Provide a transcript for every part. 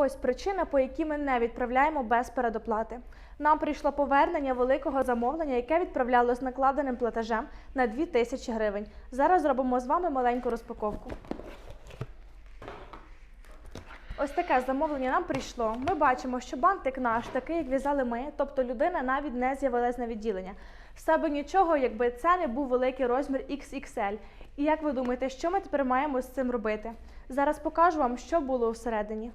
Ось причина, по якій ми не відправляємо без передоплати. Нам прийшло повернення великого замовлення, яке відправлялось накладеним платежем на 2000 гривень. Зараз зробимо з вами маленьку розпаковку. Ось таке замовлення нам прийшло. Ми бачимо, що бантик наш такий, як в'язали ми, тобто людина навіть не з'явилась на відділення. В себе нічого, якби це не був великий розмір XXL. І як ви думаєте, що ми тепер маємо з цим робити? Зараз покажу вам, що було всередині.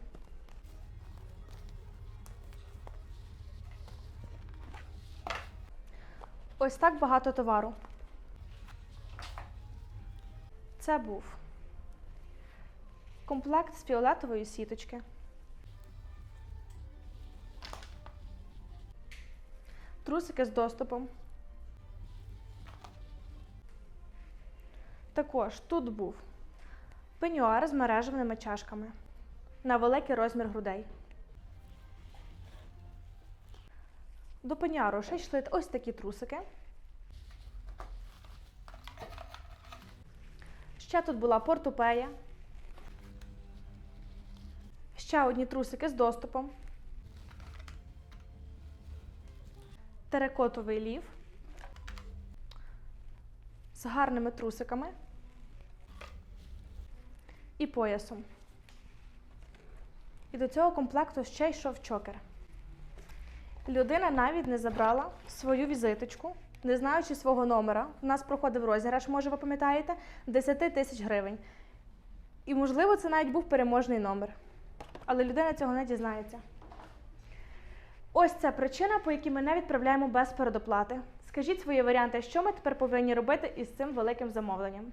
Ось так багато товару. Це був комплект з фіолетової сіточки. Трусики з доступом. Також тут був пенюар з мережевними чашками на великий розмір грудей. До пенюару ще йшли ось такі трусики. Ще тут була портупея. Ще одні трусики з доступом. Терекотовий лів. З гарними трусиками. І поясом. І до цього комплекту ще йшов чокер. Людина навіть не забрала свою візиточку, не знаючи свого номера. У нас проходив розіграш, може, ви пам'ятаєте, 10 тисяч гривень. І, можливо, це навіть був переможний номер. Але людина цього не дізнається. Ось це причина, по якій ми не відправляємо без передоплати. Скажіть свої варіанти, що ми тепер повинні робити із цим великим замовленням.